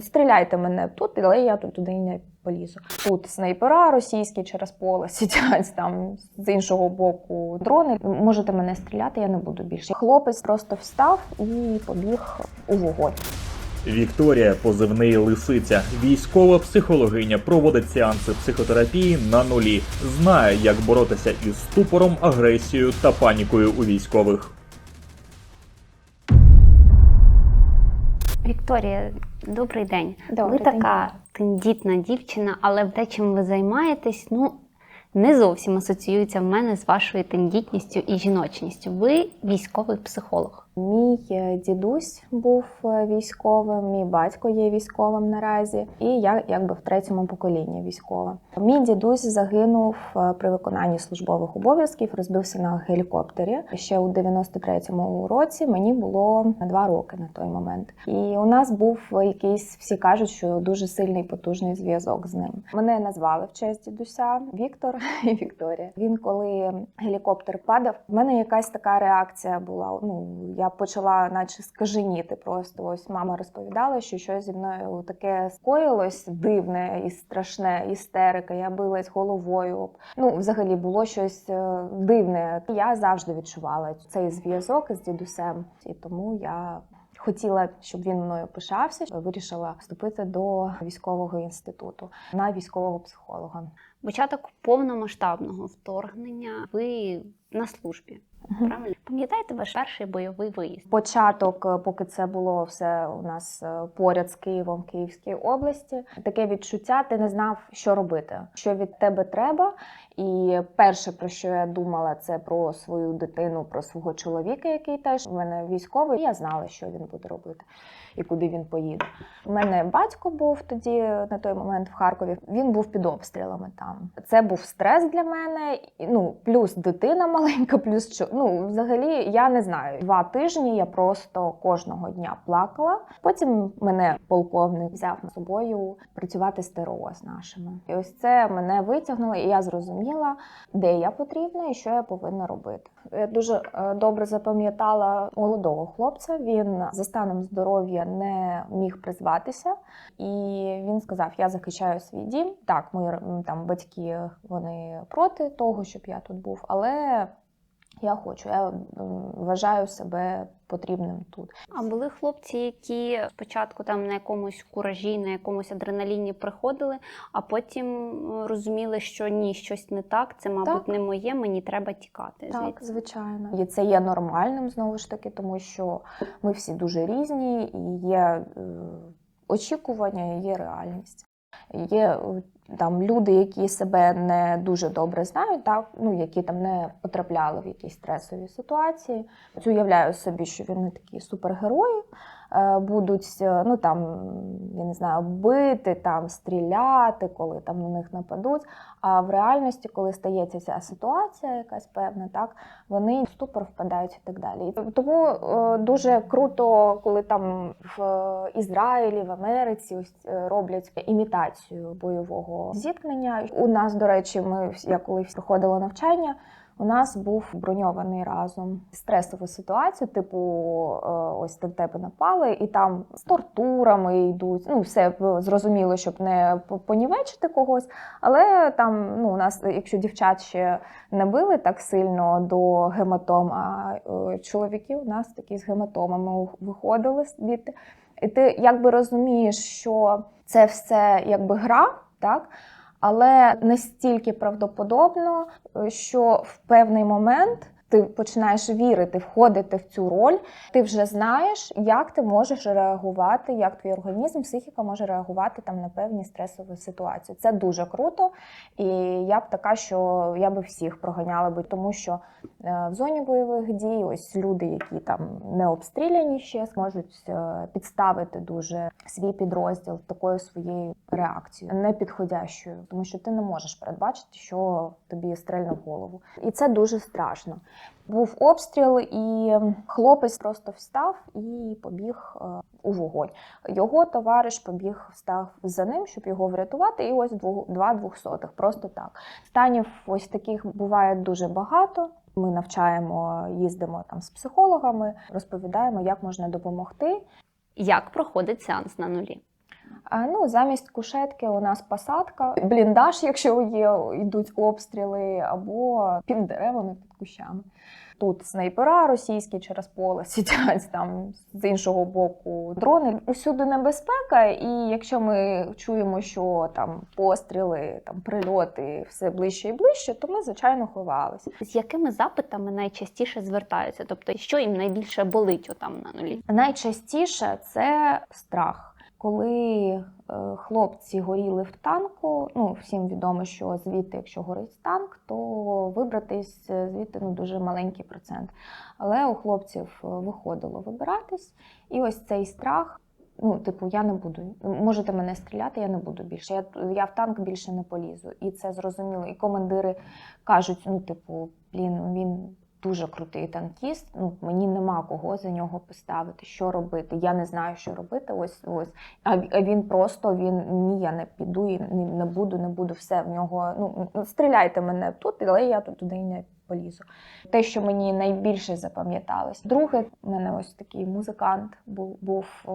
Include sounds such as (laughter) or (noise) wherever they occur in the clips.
стріляйте мене тут, але я тут туди не полізу. Тут снайпера російські через поле (laughs) сидять там з іншого боку дрони. Можете мене стріляти, я не буду більше. Хлопець просто встав і побіг у вогонь. Вікторія, позивний лисиця, військова психологиня, проводить сеанси психотерапії на нулі, знає, як боротися із ступором, агресією та панікою у військових. Вікторія, добрий день. Добрий ви день. така тендітна дівчина, але те, чим ви займаєтесь, ну не зовсім асоціюється в мене з вашою тендітністю і жіночністю. Ви військовий психолог. Мій е, дідусь був е, військовим, мій батько є військовим наразі, і я якби в третьому поколінні військова. Мій дідусь загинув е, при виконанні службових обов'язків, розбився на гелікоптері. Ще у 93-му році мені було два роки на той момент. І у нас був якийсь, всі кажуть, що дуже сильний потужний зв'язок з ним. Мене назвали в честь дідуся Віктор (laughs) і Вікторія. Він коли гелікоптер падав, в мене якась така реакція була. Ну я почала, наче скаженіти. Просто ось мама розповідала, що щось зі мною таке скоїлось дивне і страшне, істерика. Я билась головою. Ну, взагалі було щось е, дивне. Я завжди відчувала цей зв'язок з дідусем, і тому я. Хотіла, щоб він мною пишався, вирішила вступити до військового інституту на військового психолога. Початок повномасштабного вторгнення. Ви на службі. Правильно? Пам'ятаєте ваш перший бойовий виїзд? Початок, е, поки це було все у нас е, поряд з Києвом, Київській області, таке відчуття, ти не знав, що робити, що від тебе треба. І перше, про що я думала, це про свою дитину, про свого чоловіка, який теж в мене військовий. Я знала, що він буде робити і куди він поїде. У мене батько був тоді на той момент в Харкові. Він був під обстрілами там. Це був стрес для мене. Ну плюс дитина маленька, плюс що ну взагалі я не знаю. Два тижні я просто кожного дня плакала. Потім мене полковник взяв з собою працювати з ТРО з нашими. І ось це мене витягнуло, і я зрозуміла, де я потрібна і що я повинна робити. Я дуже е, добре запам'ятала молодого хлопця. Він за станом здоров'я не міг призватися, і він сказав: Я захищаю свій дім. Так, мої там батьки вони проти того, щоб я тут був, але я хочу, я вважаю себе потрібним тут. А були хлопці, які спочатку там на якомусь куражі, на якомусь адреналіні приходили, а потім е, розуміли, що ні, щось не так, це, мабуть, Так. не моє, мені треба тікати. Так, звідси. звичайно. І це є нормальним знову ж таки, тому що ми всі дуже різні, і є е, очікування, і є реальність. Є е, там люди, які себе не дуже добре знають, так ну які там не потрапляли в якісь стресові ситуації. Уявляю собі, що вони такі супергерої будуть е, ну там я не знаю, бити, там стріляти, коли там на них нападуть. А в реальності, коли стається ця ситуація, якась певна, так вони в ступор впадають і так далі. Тому е, дуже круто, коли там в Ізраїлі, в Америці ось е, роблять імітацію бойового зіткнення. У нас, до речі, ми я коли проходила навчання. У нас був броньований разом стресову ситуацію, типу, е, ось на тебе напали, і там з тортурами йдуть. Ну, все зрозуміло, щоб не понівечити когось. Але там, ну, у нас, якщо дівчат ще не били так сильно до гематом, а е, чоловіки у нас такі з гематомами виходили звідти. І ти якби розумієш, що це все якби гра, так? Але настільки правдоподобно, е, що в певний момент ти починаєш вірити, входити в цю роль. Ти вже знаєш, як ти можеш реагувати, як твій організм, психіка може реагувати там на певні стресові ситуації. Це дуже круто. І я б така, що я би всіх проганяла би, тому що е, в зоні бойових дій ось люди, які там не обстріляні ще, зможуть е, підставити дуже свій підрозділ такою своєю реакцією, непідходящою, тому що ти не можеш передбачити, що тобі стрельне в голову. І це дуже страшно. Був обстріл, і хлопець просто встав і побіг е, у вогонь. Його товариш побіг, встав за ним, щоб його врятувати. І ось дву- два двохсотих, просто так. Станів ось таких буває дуже багато. Ми навчаємо, їздимо там з психологами, розповідаємо, як можна допомогти. Як проходить сеанс на нулі? А, ну, замість кушетки у нас посадка, бліндаж, якщо є, йдуть обстріли, або під деревами, під кущами. Тут снайпера російські через поле (laughs) сидять там з іншого боку дрони. Усюди небезпека, і якщо ми чуємо, що там постріли, там прильоти все ближче і ближче, то ми звичайно ховалися. З якими запитами найчастіше звертаються? Тобто, що їм найбільше болить отам на нулі? Найчастіше це страх. Коли е, хлопці горіли в танку, ну всім відомо, що звідти, якщо горить танк, то вибратись е, звідти ну, дуже маленький процент. Але у хлопців е, виходило вибиратись, і ось цей страх. Ну, типу, я не буду. Можете мене стріляти, я не буду більше. Я, я в танк більше не полізу. І це зрозуміло. І командири кажуть: ну, типу, блін, він дуже крутий танкіст. Ну, мені нема кого за нього поставити, що робити. Я не знаю, що робити. Ось ось. А він просто він ні, я не піду і не, буду, не буду. Все в нього. Ну стріляйте мене тут, але я тут туди не полізу. Те, що мені найбільше запам'яталось. Друге, в мене ось такий музикант був, був е,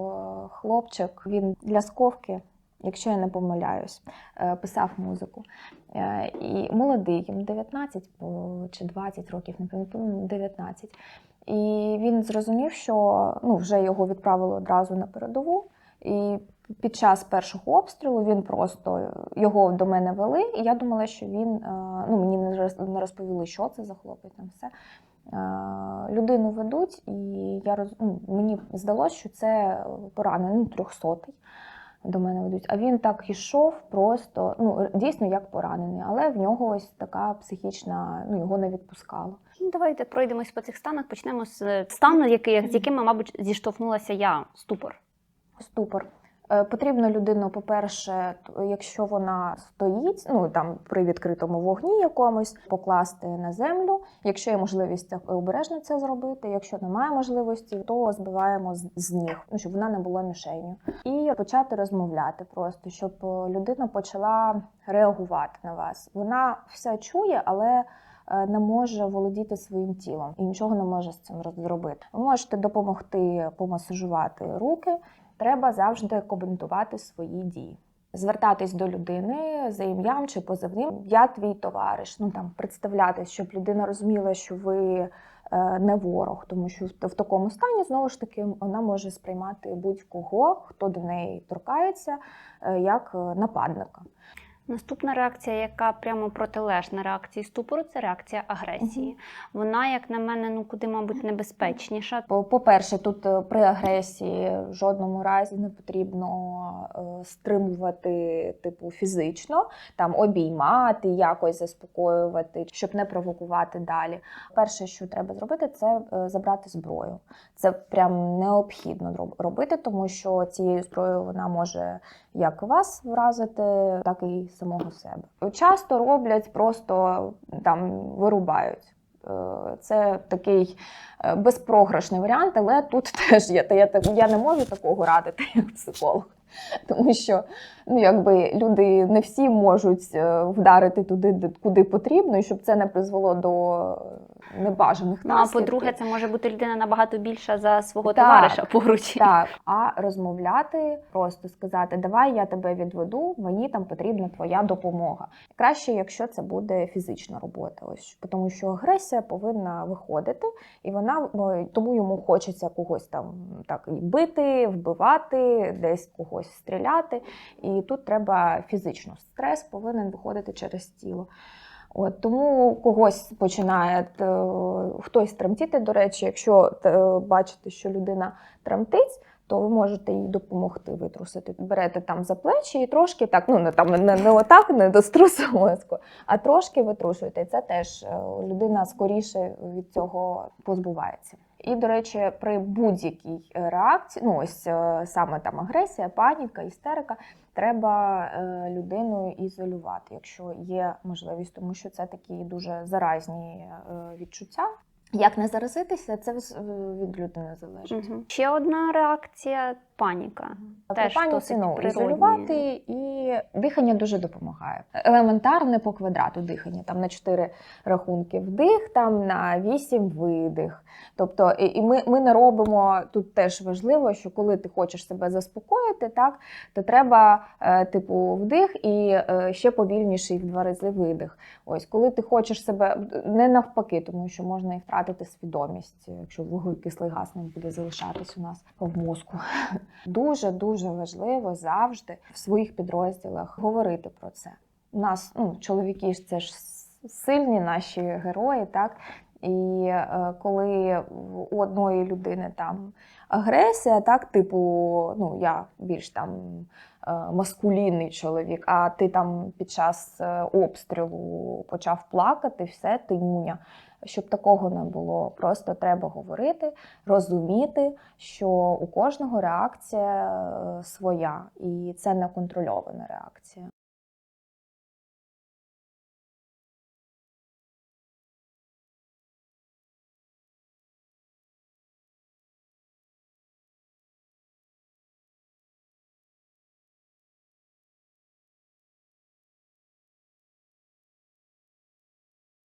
хлопчик. Він для сковки. Якщо я не помиляюсь, е, писав музику. Е, І молодий, йому 19 чи 20 років, не пам'ятаю, 19. І він зрозумів, що ну, вже його відправили одразу на передову. І під час першого обстрілу він просто його до мене вели, і я думала, що він е, ну мені не розповіли, що це за хлопець там все. Е, Людину ведуть, і я роз... ну, мені здалося, що це поранений, ну, трьохсотий до мене ведуть. А він так ішов просто, ну дійсно як поранений, але в нього ось така психічна, ну його не відпускало. Ну, давайте пройдемось по цих станах. Почнемо з стану, який, з яким, мабуть, зіштовхнулася я ступор. Ступор. Е, Потрібно людину, по-перше, якщо вона стоїть, ну там при відкритому вогні якомусь, покласти на землю. Якщо є можливість обережно це зробити. Якщо немає можливості, то збиваємо з, ніг, ну щоб вона не була мішенью. І почати розмовляти просто, щоб е, людина почала реагувати на вас. Вона все чує, але е, не може володіти своїм тілом і нічого не може з цим зробити. Ви можете допомогти помасажувати руки. Треба завжди коментувати свої дії. Звертатись до людини за ім'ям чи позивним Я твій товариш. Ну там представляти, щоб людина розуміла, що ви е, не ворог, тому що в, такому стані знову ж таки вона може сприймати будь-кого, хто до неї торкається, е, як е, нападника. Наступна реакція, яка прямо протилежна реакції ступору, це реакція агресії. Вона, як на мене, ну куди, мабуть, небезпечніша. По- По-перше, тут е, при агресії в жодному разі не потрібно е, стримувати, типу, фізично, там обіймати, якось заспокоювати, щоб не провокувати далі. Перше, що треба зробити, це е, забрати зброю. Це прям необхідно робити, тому що цією зброєю вона може як вас вразити, так і самого себе. Часто роблять просто там вирубають. Е, Це такий е, безпрограшний варіант, але тут (laughs) теж є. Та я, я не можу такого радити як психолог. Тому що ну, якби люди не всі можуть е, вдарити туди, куди потрібно, і щоб це не призвело до небажаних Ну а по-друге, це може бути людина набагато більша за свого Так. товариша поруч. Так, (laughs) а розмовляти, просто сказати, давай я тебе відведу, мені там потрібна твоя допомога. Краще, якщо це буде фізична робота, ось тому що агресія повинна виходити, і вона ну, тому йому хочеться когось там так і бити, вбивати, десь когось стріляти. І тут треба фізично. Стрес повинен виходити через тіло. От тому когось починає е, хтось тремтіти. До речі, якщо е, бачите, що людина тремтить, то ви можете їй допомогти витрусити. Берете там за плечі і трошки так, ну не там не, не отак, не до струсу мозку, а трошки витрушуєте. Це теж е, людина скоріше від цього позбувається. І, до речі, при будь-якій реакції, ну ось е, саме там агресія, паніка, істерика, треба е, людину ізолювати, якщо є можливість, тому що це такі дуже заразні відчуття. Як не заразитися, це від людини залежить. Мгм. Ще одна реакція паніка. При Теж паніці ну, ізолювати і дихання дуже допомагає. Елементарне по квадрату дихання, там на 4 рахунки вдих, там на 8 видих. Тобто, і і ми, ми не робимо тут теж важливо, що коли ти хочеш себе заспокоїти, так то треба е, типу вдих і е, ще повільніший в два рази видих. Ось коли ти хочеш себе не навпаки, тому що можна і втратити свідомість, якщо вуглекислий газ не буде залишатись у нас в мозку. (laughs) Дуже дуже важливо завжди в своїх підрозділах говорити про це. У нас ну, чоловіки ж це ж сильні наші герої, так. І е, коли у одної людини там агресія, так, типу, ну я більш там е, маскулінний чоловік, а ти там під час е, обстрілу почав плакати, все, ти нюня. Щоб такого не було, просто треба говорити, розуміти, що у кожного реакція е, своя, і це не контрольована реакція.